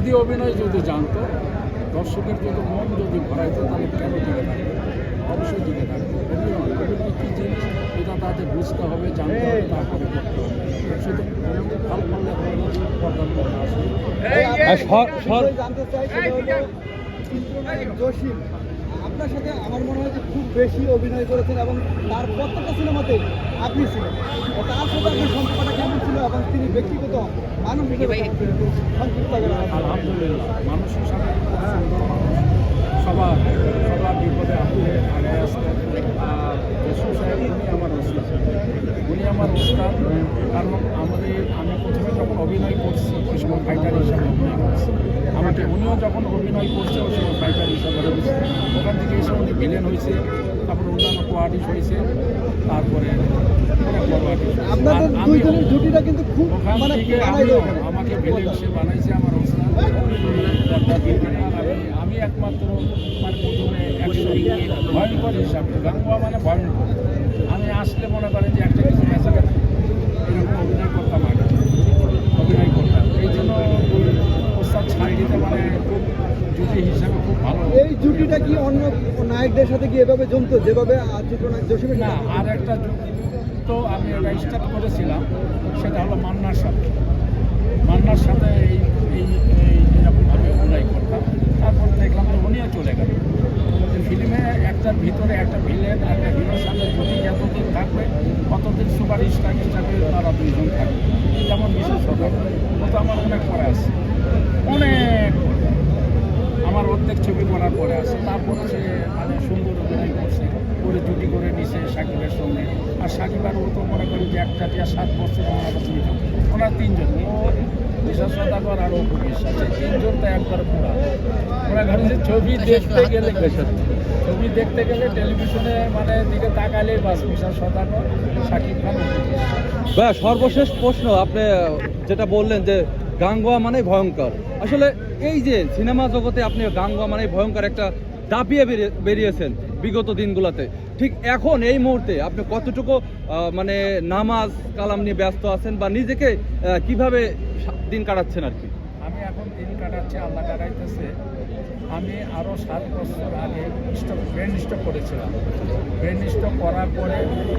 যদি অভিনয় যদি জানতো দর্শকের যদি মন যদি ভরাইতো তাহলে কেন টিকে থাকবে অবশ্যই টিকে থাকবে অভিনয় অভিনয় কী জিনিস? এটা তাদের বুঝতে হবে জানতে হবে তারপরে করতে হবে। শুধু ভালো আসবে জানতে চাই জসিম আপনার সাথে আমার মনে হয় যে খুব বেশি অভিনয় করেছেন এবং তার প্রত্যেকটা সিনেমাতে আপনি ছিলেন। তার সাথে আপনার সম্পর্কটা কেমন ছিল এবং তিনি ব্যক্তিগত মানুষ হিসেবে সংক্ষিপ্ত করে আলহামদুলিল্লাহ মানুষের সাথে মানুষ সবার সবার বিপদে আপদে আগে আসতেন যশোর সাহেব উনি আমার ওস্তাদ। উনি আমার ওস্তাদ। কারণ আমাদের আমি প্রথমে যখন অভিনয় করছি ওই সময় ফাইটার হিসাবে অভিনয় করছি আমাকে উনিও যখন অভিনয় করছে ওই সময় ফাইটার হিসাবে ওখান থেকে এসে উনি ভিলেন হয়েছে তারপর অন্যান্য কোয়ার্টিস হয়েছে তারপরে মানে আমাকে ভিলেন সে বানাইছে আমার আমি একমাত্র মানে প্রথমে একশো ভয়ঙ্কর হিসাবে গাঙ্গুয়া মানে ভয়ঙ্কর। আমি আসলে মনে করেন যে একটা কিছু মেসেজ এরকম অভিনয় করতাম আগে। অভিনয় করতাম। এই জন্য ওই ওস্তাদ ছাড় দিতে মানে খুব জুটি হিসাবে খুব ভালো। এই জুটিটা কি অন্য নায়কদের সাথে কি এভাবে জমতো? যেভাবে আহ, চিত্রনায়ক জসিমের না আর একটা তো আমি এটা স্টার্ট করেছিলাম। সেটা হলো মান্নার সাথে। মান্নার সাথে এই এরকমভাবে অভিনয় করতাম তারপর দেখলাম তো উনিও চলে গেল ফিল্মে ভিতরে একটা ভিলেন একটা হিরোর সাথে যদি যতদিন থাকবে ততদিন সুপার স্টার হিসাবে তারা দুইজন থাকবে? যেমন বিশেষ হবে ও তো আমার অনেক পরে আছে। অনেক আমার অর্ধেক ছবি করার পরে আছে। তারপরে সে মানে সুন্দর অভিনয় করছে করে জুটি করে নিছে সাকিবের সঙ্গে। আর সাকিব আর ও তো মনে করি যে একটা টিয়া সাত বছর ওনার কাছে নিত ওনার তিনজন ও বিশ্বাস সদাগর আর অপু বিশ্বাস তিনজন তো একবার পুরা। ওরা ঘরে যে ছবি দেখতে গেলে ছবি দেখতে গেলে টেলিভিশনে মানে দিকে তাকালে বাস বিশ্বাস সদাগর সাকিব খান বা সর্বশেষ প্রশ্ন আপনি যেটা বললেন যে গাঙ্গুয়া মানে ভয়ঙ্কর। আসলে এই যে সিনেমা জগতে আপনি গাঙ্গুয়া মানে ভয়ঙ্কর একটা দাপিয়ে বেরিয়েছেন বিগত দিনগুলোতে। ঠিক এখন এই মুহূর্তে আপনি কতটুকু মানে নামাজ, কালাম নিয়ে ব্যস্ত আছেন বা নিজেকে কীভাবে দিন কাটাচ্ছেন আর কি? আমি এখন দিন কাটাচ্ছি, আল্লাহ কাটাইতেছে। আমি আরও সাত বছর আগে স্টক ব্রেন স্টক করেছিলাম। ব্রেন স্টক করার পরে